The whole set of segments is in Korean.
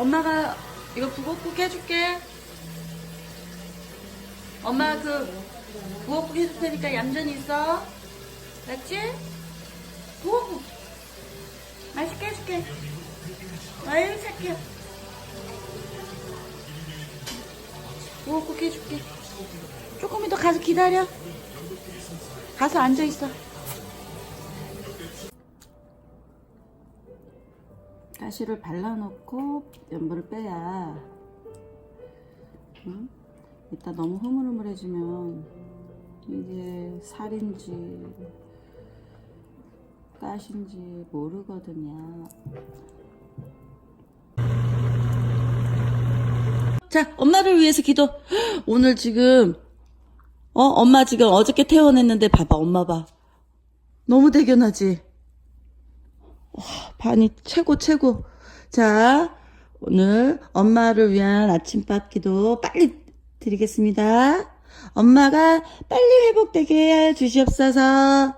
엄마가 이거 북엇국 해줄게. 엄마 그 북엇국 해줄 테니까 얌전히 있어. 알았지? 북엇국. 맛있게 해줄게. 아유 착해. 북엇국 해줄게. 조금 더 가서 기다려. 가서 앉아 있어. 가시를 발라놓고 염분을 빼야 응? 이따 너무 흐물흐물해지면 이게 살인지 가시인지 모르거든요. 자 엄마를 위해서 기도. 오늘 지금 어? 엄마 지금 어저께 퇴원했는데 봐봐 엄마 봐. 너무 대견하지 와, 반이 최고 최고. 자, 오늘 엄마를 위한 아침밥 기도 빨리 드리겠습니다. 엄마가 빨리 회복되게 해 주시옵소서.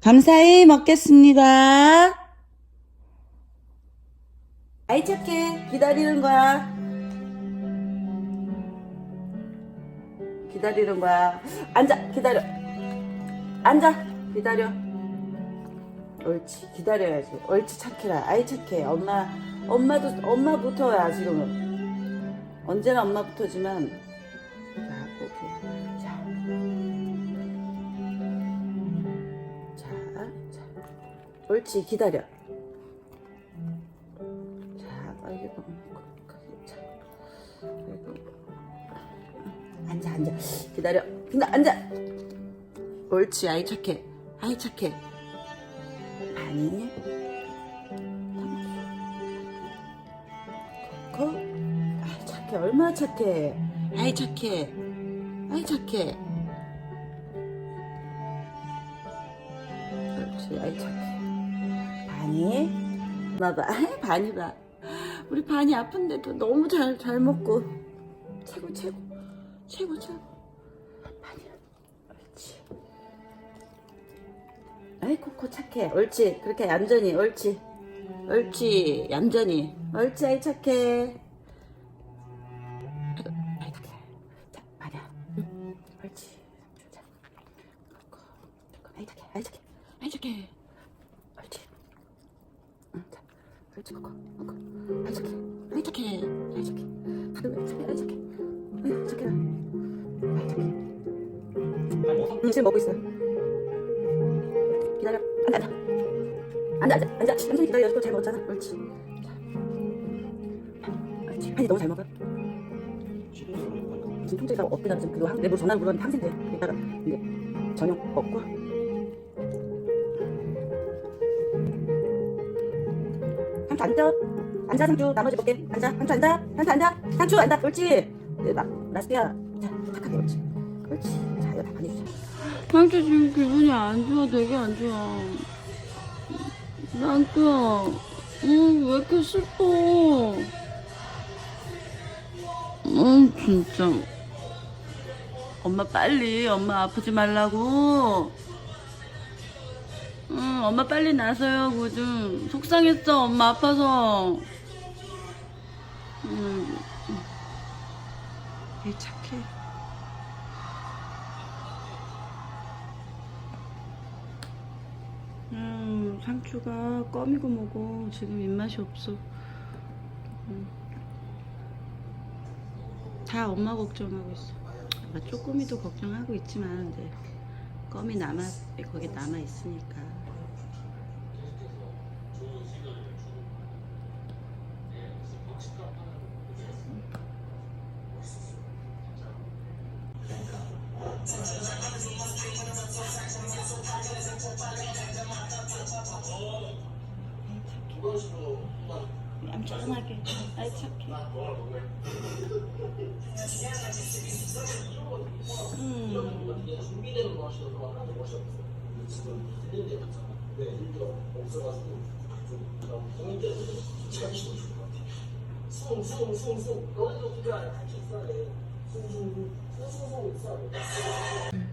감사히 먹겠습니다. 아이 착해. 기다리는 거야. 기다리는 거야. 앉아. 기다려. 앉아. 기다려. 옳지 기다려야지. 옳지 착해라. 아이 착해. 엄마 엄마도 엄마부터야 지금은. 언제나 엄마부터지만. 자 오케이. 자. 자, 자. 옳지 기다려. 자 먹고 자. 그리고. 앉아 앉아. 기다려. 근데 앉아. 옳지 아이 착해. 아이 착해 아니 코코 아 착해. 얼마나 착해. 아이 착해. 아이 착해. 그렇지 아이 착해. 반이? 봐봐. 반이 봐. 우리 반이 아픈데도 너무 잘 잘 먹고. 최고 최고. 최고 최고 아이 코코 착해 옳지 그렇게 얌전히 옳지 옳지 얌전히 옳지 아이 착해 아이고, 아이 착해 자 말이야 응. 옳지 자 코코 코코 아이 착해 아이 착해 아이 착해 옳지 응, 자 옳지 코코 코코 아이 착해 아이 착해 아이 착해 다들 아이 착해 아이 착해 아이 착해 아이 착해 응 지금 먹고 있어 기다려. 앉아, 앉아. 앉아, 앉아. 천천히 기다려. 잘 먹었잖아. 옳지. 한이 너무 잘 먹어. 지금 통째가 없대다. 지금 그거 한, 내뭐 전화로 물었는데 항생 돼. 이따가 이제 저녁 먹고. 상추 앉아. 앉아, 상추. 나머지 먹게. 앉아. 상추 앉아. 상추 앉아. 상추 앉아. 옳지. 네, 나, 라스트야. 자, 착하게 옳지. 옳지. 자, 이거 다 반해주자. 상추 지금 기분이 안 좋아, 되게 안 좋아. 상추야, 응, 왜 이렇게 슬퍼? 응, 진짜. 엄마 빨리 엄마 아프지 말라고 응 엄마 빨리 나서요 그거 좀 속상했어 엄마 아파서 응얘 상추가 껌이고 뭐고 지금 입맛이 없어. 음. 다 엄마 걱정하고 있어. 아, 쪼꼬미도 걱정하고 있지만 이제 껌이 남아 거기 남아 있으니까 얌전하게 아이 착해.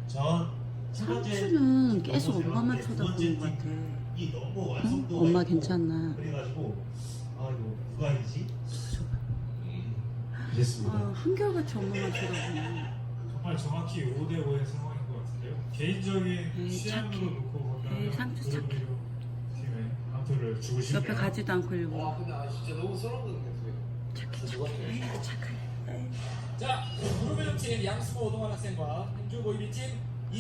전 상추는 계속 엄마만 쳐다보는 것 같아. 응? 엄마 괜찮나 아 이거 누가? 저 그랬습니다. 아, 한결같이 엄마만 쳐다보네. 정말 정확히 5대 5의 상황인 것 같은데요. 개인적인 에이, 취향으로 착해. 놓고 본다면 에이, 상추 착해. 팀의 한표를 주고 싶네요. 옆에 가지도 않고 일부. 와 근데 아 진짜 너무 돋네 착해, 착해. 아이고, 착해. 아이고. 자, 브루베리오 팀 양수모 오동환 학생과 행주 보이비 팀